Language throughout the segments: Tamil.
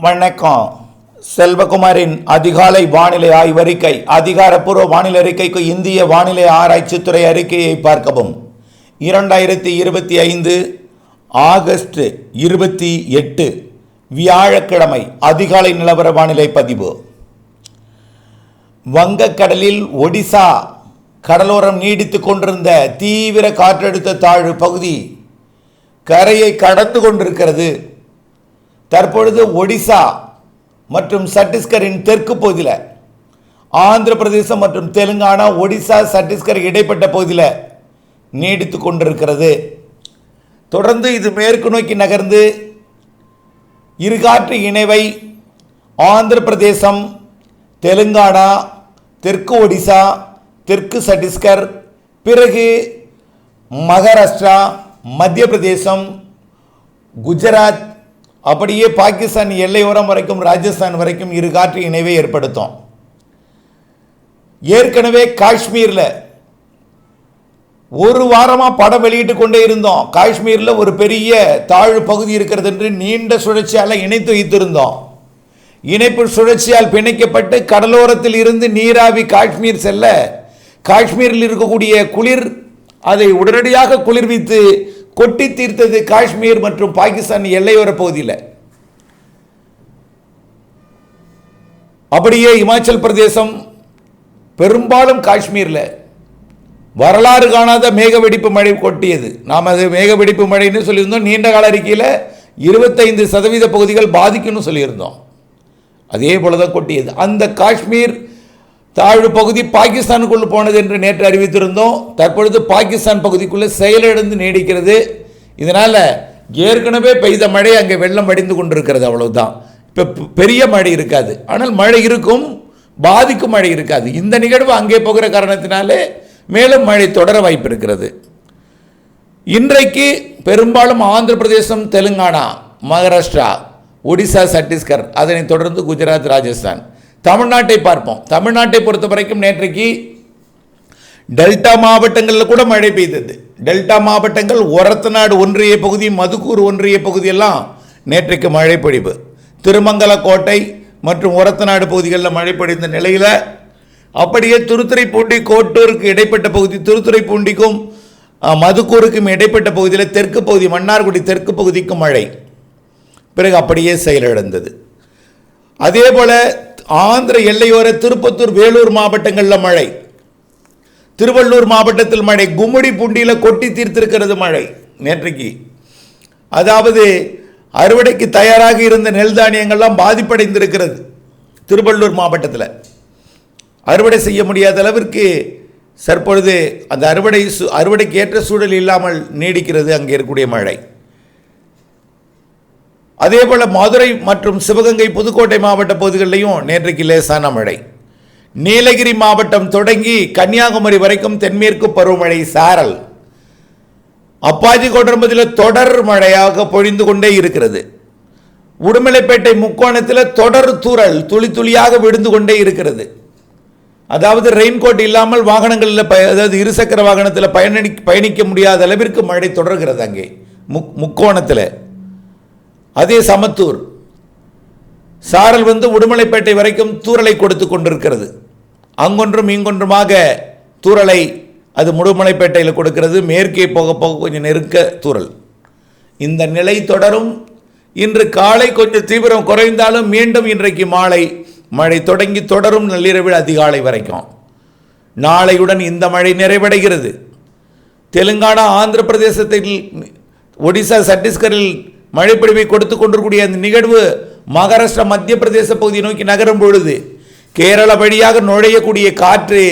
வணக்கம். செல்வகுமாரின் அதிகாலை வானிலை ஆய்வறிக்கை அதிகாரப்பூர்வ வானிலை அறிக்கைக்கு இந்திய வானிலை ஆராய்ச்சித்துறை அறிக்கையை பார்க்கவும். இரண்டாயிரத்தி இருபத்தி ஐந்து ஆகஸ்ட் இருபத்தி எட்டு வியாழக்கிழமை அதிகாலை நிலவர வானிலை பதிவு. வங்கக்கடலில் ஒடிசா கடலோரம் நீடித்து கொண்டிருந்த தீவிர காற்றழுத்த தாழ்வு பகுதி கரையை கடந்து கொண்டிருக்கிறது. தற்பொழுது ஒடிசா மற்றும் சத்தீஸ்கரின் தெற்கு பகுதியில் ஆந்திர பிரதேசம் மற்றும் தெலுங்கானா ஒடிசா சத்தீஸ்கர் இடைப்பட்ட பகுதியில் நீடித்து கொண்டிருக்கிறது. தொடர்ந்து இது மேற்கு நோக்கி நகர்ந்து இருகாற்று இணைவை ஆந்திர பிரதேசம் தெலுங்கானா தெற்கு ஒடிசா தெற்கு சத்தீஸ்கர் பிறகு மகாராஷ்டிரா மத்திய பிரதேசம் குஜராத் அப்படியே பாகிஸ்தான் எல்லையோரம் வரைக்கும் ராஜஸ்தான் வரைக்கும் இரு காற்று இணைவை ஏற்படுத்தும். ஏற்கனவே காஷ்மீரில் ஒரு வாரமாக படம் வெளியிட்டு கொண்டே இருந்தோம். காஷ்மீரில் ஒரு பெரிய தாழ்வு பகுதி இருக்கிறது என்று நீண்ட சுழற்சியால் இணைத்து வைத்திருந்தோம். இணைப்பு சுழற்சியால் பிணைக்கப்பட்டு கடலோரத்தில் இருந்து நீராவி காஷ்மீர் செல்ல காஷ்மீரில் இருக்கக்கூடிய குளிர் அதை உடனடியாக குளிர்வித்து கொட்டி தீர்த்தது காஷ்மீர் மற்றும் பாகிஸ்தான் எல்லையோர பகுதியில். அப்படியே இமாச்சல் பிரதேசம் பெரும்பாலும் காஷ்மீரில் வரலாறு காணாத மேக வெடிப்பு மழை கொட்டியது. நாம் அது மேக வெடிப்பு மழைன்னு சொல்லியிருந்தோம். நீண்ட கால அறிக்கையில் இருபத்தைந்து சதவீத பகுதிகள் பாதிக்கும்னு சொல்லியிருந்தோம். அதே போல தான் கொட்டியது. அந்த காஷ்மீர் தாழ்வு பகுதி பாகிஸ்தானுக்குள் போனது என்று நேற்று அறிவித்திருந்தோம். தற்பொழுது பாகிஸ்தான் பகுதிக்குள்ளே செயலிழந்து நீடிக்கிறது. இதனால் ஏற்கனவே பெய்த மழை அங்கே வெள்ளம் வடிந்து கொண்டிருக்கிறது அவ்வளவுதான். இப்போ பெரிய மழை இருக்காது. ஆனால் மழை இருக்கும் பாதிக்கும் மழை இருக்காது. இந்த நிகழ்வு அங்கே போகிற காரணத்தினாலே மேலும் மழை தொடர வாய்ப்பு இருக்கிறது. இன்றைக்கு பெரும்பாலும் ஆந்திர பிரதேசம் தெலுங்கானா மகாராஷ்டிரா ஒடிசா சத்தீஸ்கர் அதனைத் தொடர்ந்து குஜராத் ராஜஸ்தான். தமிழ்நாட்டை பார்ப்போம். தமிழ்நாட்டை பொறுத்த வரைக்கும் நேற்றைக்கு டெல்டா மாவட்டங்களில் கூட மழை பெய்தது. டெல்டா மாவட்டங்கள் ஒரத்தநாடு ஒன்றிய பகுதி மதுக்கூர் ஒன்றிய பகுதியெல்லாம் நேற்றைக்கு மழை பொழிவு. திருமங்கலக்கோட்டை மற்றும் ஒரத்தநாடு பகுதிகளில் மழை பொழிந்த நிலையில் அப்படியே திருத்துறைப்பூண்டி கோட்டூருக்கு இடைப்பட்ட பகுதி திருத்துறைப்பூண்டிக்கும் மதுக்கூருக்கும் இடைப்பட்ட பகுதியில் தெற்கு பகுதி மன்னார்குடி தெற்கு பகுதிக்கும் மழை. பிறகு அப்படியே செயலிழந்தது. அதே போல் ஆந்திர எல்லையோர திருப்பத்தூர் வேலூர் மாவட்டங்களில் மழை. திருவள்ளூர் மாவட்டத்தில் மழை. கும்மிடி பூண்டியில் கொட்டி தீர்த்திருக்கிறது மழை நேற்றைக்கு. அதாவது அறுவடைக்கு தயாராக இருந்த நெல் தானியங்கள்லாம் பாதிப்படைந்திருக்கிறது திருவள்ளூர் மாவட்டத்தில். அறுவடை செய்ய முடியாத அளவிற்கு தற்பொழுது அந்த அறுவடை சு- அறுவடைக்கு ஏற்ற சூழல் இல்லாமல் நீடிக்கிறது அங்கே இருக்கக்கூடிய மழை. அதே போல் மதுரை மற்றும் சிவகங்கை புதுக்கோட்டை மாவட்ட பகுதிகளிலையும் நேற்றைக்கு லேசான மழை. நீலகிரி மாவட்டம் தொடங்கி கன்னியாகுமரி வரைக்கும் தென்மேற்கு பருவமழை சாரல். அப்பாஜி கொண்டம்பதியில் தொடர் மழையாக பொழிந்து கொண்டே இருக்கிறது. உடுமலைப்பேட்டை முக்கோணத்தில் தொடர் தூறல் துளி துளியாக விழுந்து கொண்டே இருக்கிறது. அதாவது ரெயின்கோட் இல்லாமல் வாகனங்களில் பய அதாவது இருசக்கர வாகனத்தில் பயணி பயணிக்க முடியாத அளவிற்கு மழை தொடர்கிறது அங்கே. முக் முக்கோணத்தில். அதே சமத்தூர். சாரல் வந்து உடுமலைப்பேட்டை வரைக்கும் தூறலை கொடுத்து கொண்டிருக்கிறது. அங்கொன்றும் இங்கொன்றுமாக தூறலை அது முடுமலைப்பேட்டையில் கொடுக்கிறது. மேற்கே போக போக கொஞ்சம் நெருக்க தூறல் இந்த நிலை தொடரும். இன்று காலை கொஞ்சம் தீவிரம் குறைந்தாலும் மீண்டும் இன்றைக்கு மாலை மழை தொடங்கி தொடரும் நள்ளிரவில் அதிகாலை வரைக்கும். நாளையுடன் இந்த மழை நிறைவடைகிறது. தெலுங்கானா ஆந்திர பிரதேசத்தில் ஒடிசா சத்தீஸ்கரில் மழைப்பொழிவை கொடுத்து கொண்டிருக்கூடிய அந்த நிகழ்வு மகாராஷ்டிரா மத்திய பிரதேச பகுதியை நோக்கி நகரும் பொழுது கேரள வழியாக நுழையக்கூடிய காற்று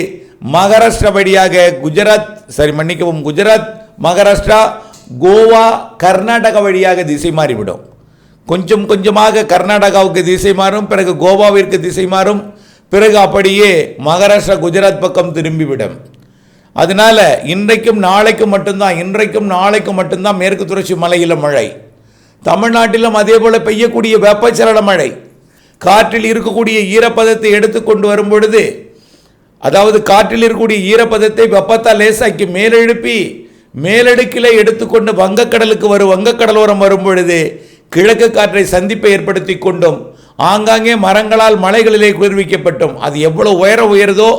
மகாராஷ்டிரா வழியாக குஜராத் சரி மன்னிக்கவும் குஜராத் மகாராஷ்டிரா கோவா கர்நாடகா வழியாக திசை மாறிவிடும். கொஞ்சம் கொஞ்சமாக கர்நாடகாவுக்கு திசை மாறும் பிறகு கோவாவிற்கு திசை மாறும் பிறகு அப்படியே மகாராஷ்டிரா குஜராத் பக்கம் திரும்பிவிடும். அதனால இன்றைக்கும் நாளைக்கும் மட்டும்தான் இன்றைக்கும் நாளைக்கும் மட்டும்தான் மேற்கு தொடர்ச்சி மலையில் மழை. தமிழ்நாட்டிலும் அதே போல பெய்யக்கூடிய வெப்பச்சலன மழை காற்றில் இருக்கக்கூடிய ஈரப்பதத்தை எடுத்துக்கொண்டு வரும் பொழுது அதாவது காற்றில் இருக்கக்கூடிய ஈரப்பதத்தை வெப்பத்தால் லேசாக்கி மேலெழுப்பி மேலடுக்கில் எடுத்துக்கொண்டு வங்கக்கடலுக்கு வரும் வங்கக்கடலோரம் வரும் பொழுது கிழக்கு காற்றை சந்திப்பை ஏற்படுத்தி கொண்டும் ஆங்காங்கே மரங்களால் மலைகளிலே குளிர்விக்கப்பட்டும். அது எவ்வளோ உயரம் உயருதோ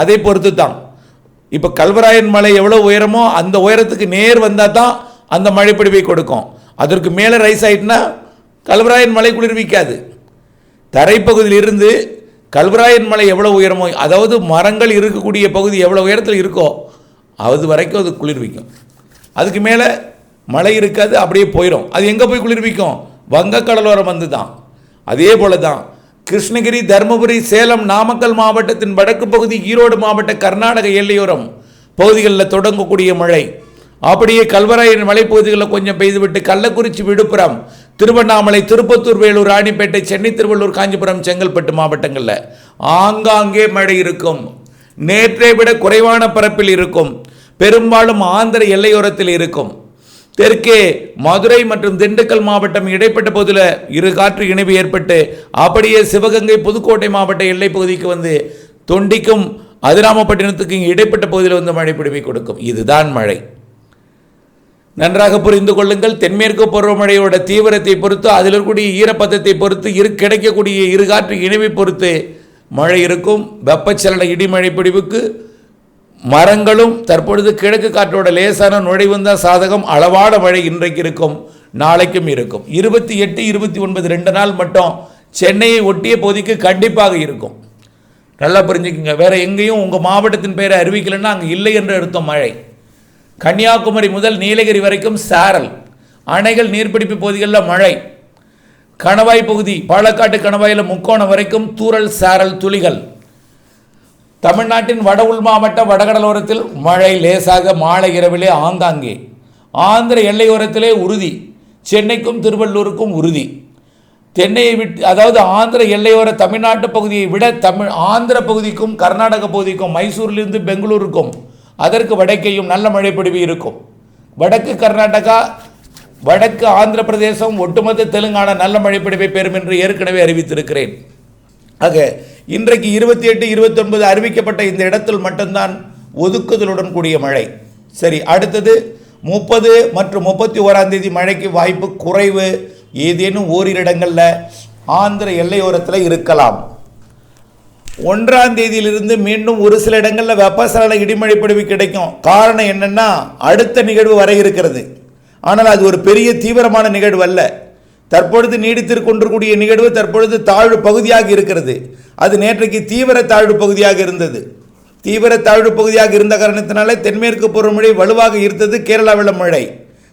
அதை பொறுத்து தான் இப்போ கல்வராயன் மலை எவ்வளோ உயரமோ அந்த உயரத்துக்கு நேர் வந்தால் தான் அந்த மழைப்பிடிவை கொடுக்கும். அதற்கு மேலே ரைஸ் ஆயிட்டுனா கல்வராயன் மலை குளிர்விக்காது. தரைப்பகுதியில் இருந்து கல்வராயன் மலை எவ்வளோ உயரமோ அதாவது மரங்கள் இருக்கக்கூடிய பகுதி எவ்வளோ உயரத்தில் இருக்கோ அது வரைக்கும் அது குளிர்விக்கும். அதுக்கு மேலே மழை இருக்காது அப்படியே போயிடும் அது எங்கே போய் குளிர்விக்கும்? வங்கக்கடலோரம் வந்து தான் அதே போல தான் கிருஷ்ணகிரி தருமபுரி சேலம் நாமக்கல் மாவட்டத்தின் வடக்கு பகுதி ஈரோடு மாவட்ட கர்நாடக எல்லையோரம் பகுதிகளில் தொடங்கக்கூடிய மழை. அப்படியே கல்வராயன் மலைப்பகுதிகளில் கொஞ்சம் பெய்துவிட்டு கள்ளக்குறிச்சி விழுப்புரம் திருவண்ணாமலை திருப்பத்தூர் வேலூர் ராணிப்பேட்டை சென்னை திருவள்ளூர் காஞ்சிபுரம் செங்கல்பட்டு மாவட்டங்களில் ஆங்காங்கே மழை இருக்கும். நேற்றை விட குறைவான பரப்பில் இருக்கும். பெரும்பாலும் ஆந்திர எல்லையோரத்தில் இருக்கும். தெற்கே மதுரை மற்றும் திண்டுக்கல் மாவட்டம் இடைப்பட்ட பகுதியில் இரு காற்று இணைவு ஏற்பட்டு அப்படியே சிவகங்கை புதுக்கோட்டை மாவட்ட எல்லை பகுதிக்கு வந்து தொண்டிக்கும். அதிராமப்பட்டினத்துக்கும் இடைப்பட்ட பகுதியில் வந்து மழை பிடிவை கொடுக்கும். இதுதான் மழை. நன்றாக புரிந்து கொள்ளுங்கள். தென்மேற்கு பருவமழையோட தீவிரத்தை பொறுத்து அதில் இருக்கக்கூடிய ஈரப்பதத்தை பொறுத்து இரு கிடைக்கக்கூடிய இரு காற்று இணைவை பொறுத்து மழை இருக்கும். வெப்பச்சலன இடிமழை பிடிவுக்கு மரங்களும் தற்பொழுது கிழக்கு காற்றோட லேசான நுழைவும் தான் சாதகம். அளவான மழை இன்றைக்கு இருக்கும் நாளைக்கும் இருக்கும். இருபத்தி எட்டு இருபத்தி ஒன்பது ரெண்டு நாள் மட்டும் சென்னையை ஒட்டிய பகுதிக்கு கண்டிப்பாக இருக்கும். நல்லா புரிஞ்சுக்கோங்க. வேற எங்கேயும் உங்கள் மாவட்டத்தின் பெயரை அறிவிக்கலைன்னா அங்கே இல்லை என்று அர்த்தம் மழை. கன்னியாகுமரி முதல் நீலகிரி வரைக்கும் சாரல். அணைகள் நீர்பிடிப்பு பகுதிகளில் மழை. கணவாய் பகுதி பாலக்காட்டு கணவாயில் முக்கோணம் வரைக்கும் தூரல் சாரல் துளிகள். தமிழ்நாட்டின் வட உள் மாவட்ட வடகடலோரத்தில் மழை லேசாக மாலை இரவிலே ஆங்காங்கே. ஆந்திர எல்லையோரத்திலே உறுதி. சென்னைக்கும் திருவள்ளூருக்கும் உறுதி. தென்னையை விட்டு அதாவது ஆந்திர எல்லையோர தமிழ்நாட்டு பகுதியை விட தமிழ் ஆந்திர பகுதிக்கும் கர்நாடக பகுதிக்கும் மைசூரிலிருந்து பெங்களூருக்கும் அதற்கு வடக்கேயும் நல்ல மழைப்பொழிவு இருக்கும். வடக்கு கர்நாடகா வடக்கு ஆந்திர பிரதேசம் ஒட்டுமொத்த தெலுங்கானா நல்ல மழைப்பொழிவை பெறும் என்று ஏற்கனவே அறிவித்திருக்கிறேன். ஆக இன்றைக்கு இருபத்தி எட்டு இருபத்தொன்பது அறிவிக்கப்பட்ட இந்த இடத்தில் மட்டும்தான் ஒதுக்குதலுடன் கூடிய மழை. சரி அடுத்தது முப்பது மற்றும் முப்பத்தி ஓராம் தேதி மழைக்கு வாய்ப்பு குறைவு. ஏதேனும் ஓரிரு இடங்களில் ஆந்திர எல்லையோரத்தில் இருக்கலாம். ஒன்றாம் தேதியிலிருந்து மீண்டும் ஒரு சில இடங்களில் வெப்பசலன இடிமழை பொழிவு கிடைக்கும். காரணம் என்னென்னா அடுத்த நிகழ்வு வர இருக்கிறது. ஆனால் அது ஒரு பெரிய தீவிரமான நிகழ்வு அல்ல. தற்பொழுது நீடித்திருக் கொண்டிருக்கூடிய நிகழ்வு தற்பொழுது தாழ்வு பகுதியாக இருக்கிறது. அது நேற்றைக்கு தீவிர தாழ்வு பகுதியாக இருந்தது. தீவிர தாழ்வு பகுதியாக இருந்த காரணத்தினாலே தென்மேற்கு பருவமழை வலுவாக இருந்தது கேரளாவில் மழை.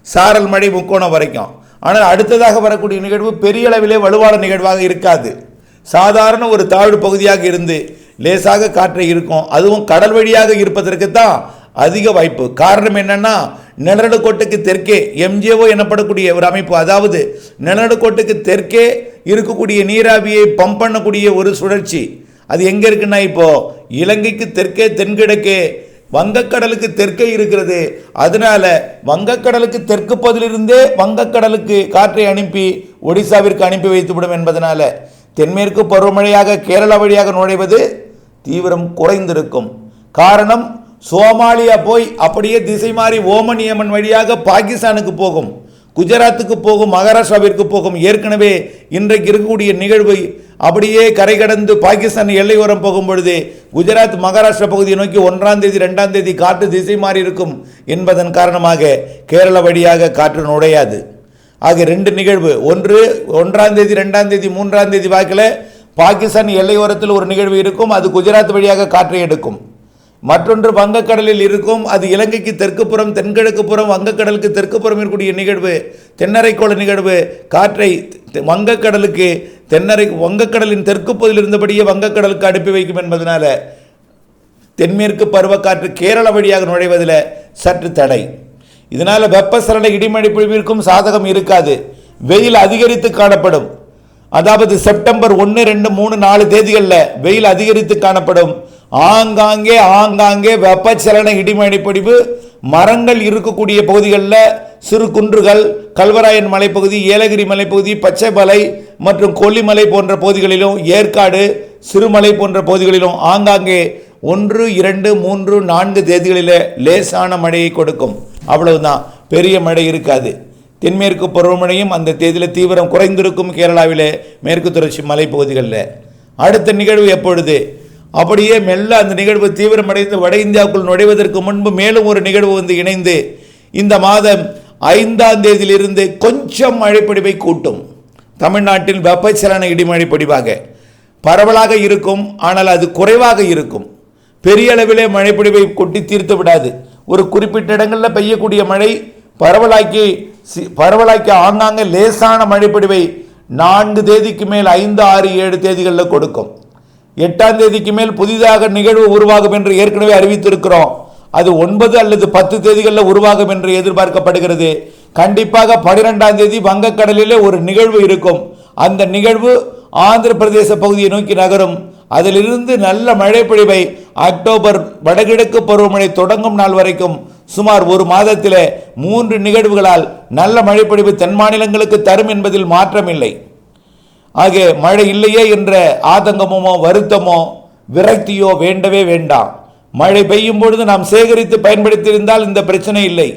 சாரல் மழை முக்கோணம் வரைக்கும். ஆனால் அடுத்ததாக வரக்கூடிய நிகழ்வு பெரிய அளவிலே வலுவான நிகழ்வாக இருக்காது. சாதாரண ஒரு தாழ்வு பகுதியாக இருந்து லேசாக காற்றை இருக்கும். அதுவும் கடல் வழியாக இருப்பதற்கு தான் அதிக வாய்ப்பு. காரணம் என்னன்னா நிலநடுக்கோட்டுக்கு தெற்கே எம்ஜிஓ எனப்படக்கூடிய ஒரு அமைப்பு அதாவது நிலநடுக்கோட்டுக்கு தெற்கே இருக்கக்கூடிய நீராவியை பம்ப் பண்ணக்கூடிய ஒரு சுழற்சி. அது எங்கே இருக்குன்னா இப்போது இலங்கைக்கு தெற்கே தென்கிழக்கே வங்கக்கடலுக்கு தெற்கே இருக்கிறது. அதனால வங்கக்கடலுக்கு தெற்கு பகுதியிலிருந்தே வங்கக்கடலுக்கு காற்றை அனுப்பி ஒடிசாவிற்கு அனுப்பி வைத்துவிடும் என்பதனால தென்மேற்கு பருவமழையாக கேரளா வழியாக நுழைவது தீவிரம் குறைந்திருக்கும். காரணம் சோமாலியா போய் அப்படியே திசை மாறி ஓமன் ஏமன் வழியாக பாகிஸ்தானுக்கு போகும். குஜராத்துக்கு போகும் மகாராஷ்டிராவிற்கு போகும். ஏற்கனவே இன்றைக்கு இருக்கக்கூடிய நிகழ்வு அப்படியே கரை கடந்து பாகிஸ்தான் எல்லையோரம் போகும் பொழுது குஜராத் மகாராஷ்டிரா பகுதியை நோக்கி ஒன்றாம் தேதி ரெண்டாம் தேதி காற்று திசை மாறி இருக்கும் என்பதன் காரணமாக கேரளா வழியாக காற்று நுழையாது. ஆகிய ரெண்டு நிகழ்வு. ஒன்று ஒன்றாம் தேதி ரெண்டாம் தேதி மூன்றாம் தேதி வாக்கில் பாகிஸ்தான் எல்லையோரத்தில் ஒரு நிகழ்வு இருக்கும் அது குஜராத் வழியாக காற்றை எடுக்கும். மற்றொன்று வங்கக்கடலில் இருக்கும் அது இலங்கைக்கு தெற்கு புறம் தென்கிழக்கு புறம் வங்கக்கடலுக்கு தெற்கு புறம் இருக்கக்கூடிய நிகழ்வு தென்னரைக்கோள நிகழ்வு. காற்றை தெ- வங்கக்கடலுக்கு தென்னரை வங்கக்கடலின் தெற்கு பகுதியில் இருந்தபடியே வங்கக்கடலுக்கு அனுப்பி வைக்கும் என்பதனால தென்மேற்கு பருவக்காற்று கேரள வழியாக நுழைவதில் சற்று தடை. இதனால் வெப்பசலன இடிமழை பொழிவிற்கும் சாதகம் இருக்காது. வெயில் அதிகரித்து காணப்படும். அதாவது செப்டம்பர் ஒன்று ரெண்டு மூணு நாலு தேதிகளில் வெயில் அதிகரித்து காணப்படும். ஆங்காங்கே ஆங்காங்கே வெப்பச்சலன இடிமழை பொழிவு மரங்கள் இருக்கக்கூடிய பகுதிகளில் சிறு குன்றுகள் கல்வராயன் மலைப்பகுதி ஏலகிரி மலைப்பகுதி பச்சைமலை மற்றும் கொல்லிமலை போன்ற பகுதிகளிலும் ஏற்காடு சிறுமலை போன்ற பகுதிகளிலும் ஆங்காங்கே ஒன்று இரண்டு மூன்று நான்கு தேதிகளில் லேசான மழையை கொடுக்கும். அவ்வளவுதான். பெரிய மழை இருக்காது. தென்மேற்கு பருவமழையும் அந்த தேதியில் தீவிரம் குறைந்திருக்கும் கேரளாவிலே மேற்கு தொடர்ச்சி மலைப்பகுதிகளில். அடுத்த நிகழ்வு எப்பொழுது? அப்படியே மெல்ல அந்த நிகழ்வு தீவிரமடைந்து வட இந்தியாவுக்குள் நுழைவதற்கு முன்பு மேலும் ஒரு நிகழ்வு வந்து இணைந்து இந்த மாதம் ஐந்தாம் தேதியிலிருந்து கொஞ்சம் மழைப்பிடிவை கூட்டும். தமிழ்நாட்டில் வெப்பச்சலன இடிமழை பொடிவாக. பரவலாக இருக்கும் ஆனால் அது குறைவாக இருக்கும். பெரிய அளவிலே மழைப்பிடிவை கொட்டி தீர்த்து விடாது. ஒரு குறிப்பிட்ட இடங்களில் பெய்யக்கூடிய மழை பரவலாக்கி சி- பரவலாக்கி ஆங்காங்கே லேசான மழைப்பொடிவை நான்கு தேதிக்கு மேல் ஐந்து ஆறு ஏழு தேதிகளில் கொடுக்கும். எட்டாம் தேதிக்கு மேல் புதிதாக நிகழ்வு உருவாகும் என்று ஏற்கனவே அறிவித்திருக்கிறோம். அது ஒன்பது அல்லது பத்து தேதிகளில் உருவாகும் என்று எதிர்பார்க்கப்படுகிறது. கண்டிப்பாக பனிரெண்டாம் தேதி வங்கக்கடலிலே ஒரு நிகழ்வு இருக்கும். அந்த நிகழ்வு ஆந்திர பிரதேச பகுதியை நோக்கி நகரும். அதிலிருந்து நல்ல மழைப்பொழிவை அக்டோபர் வடகிழக்கு பருவமழை தொடங்கும் நாள் வரைக்கும் சுமார் ஒரு மாதத்திலே மூன்று நிகழ்வுகளால் நல்ல மழைப்பொழிவு தென் மாநிலங்களுக்கு தரும் என்பதில் மாற்றமில்லை. ஆக மழை இல்லையே என்ற ஆதங்கமோ வருத்தமோ விரக்தியோ வேண்டவே வேண்டாம். மழை பெய்யும் பொழுது நாம் சேகரித்து பயன்படுத்தியிருந்தால் இந்த பிரச்சனை இல்லை.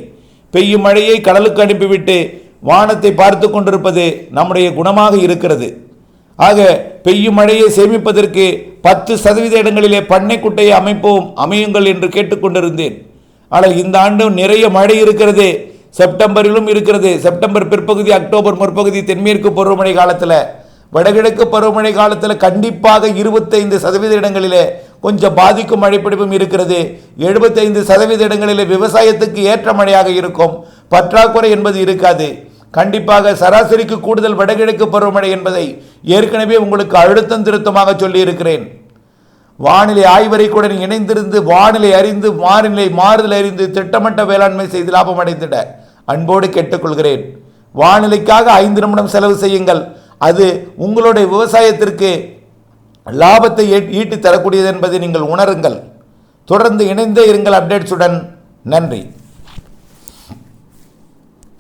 பெய்யும் மழையை கடலுக்கு அனுப்பிவிட்டு வானத்தை பார்த்து கொண்டிருப்பது நம்முடைய குணமாக இருக்கிறது. ஆக பெய்யும் மழையை சேமிப்பதற்கு பத்து சதவீத இடங்களிலே பண்ணை குட்டையை அமைப்போம் அமையுங்கள் என்று கேட்டுக்கொண்டிருந்தேன். ஆனால் இந்த ஆண்டு நிறைய மழை இருக்கிறது. செப்டம்பரிலும் இருக்கிறது. செப்டம்பர் பிற்பகுதி அக்டோபர் முற்பகுதி தென்மேற்கு பருவமழை காலத்தில். வடகிழக்கு பருவமழை காலத்தில் கண்டிப்பாக இருபத்தைந்து சதவீத இடங்களிலே கொஞ்சம் பாதிக்கும் மழைப்பிடிப்பும் இருக்கிறது. எழுபத்தைந்து சதவீத இடங்களிலே விவசாயத்துக்கு ஏற்ற மழையாக இருக்கும். பற்றாக்குறை என்பது இருக்காது. கண்டிப்பாக சராசரிக்கு கூடுதல் வடகிழக்கு பருவமழை என்பதை ஏற்கனவே உங்களுக்கு அழுத்தம் திருத்தமாக சொல்லியிருக்கிறேன். வானிலை ஆய்வறைக்குடன் இணைந்திருந்து வானிலை அறிந்து வானிலை மாறுதல் அறிந்து திட்டமிட்ட வேளாண்மை செய்து லாபம் அடைந்திட அன்போடு கேட்டுக்கொள்கிறேன். வானிலைக்காக ஐந்து நிமிடம் செலவு செய்யுங்கள். அது உங்களுடைய விவசாயத்திற்கு லாபத்தை ஈட்டி ஈட்டித் தரக்கூடியது என்பதை நீங்கள் உணருங்கள். தொடர்ந்து இணைந்தே இருங்கள் அப்டேட்ஸுடன். நன்றி.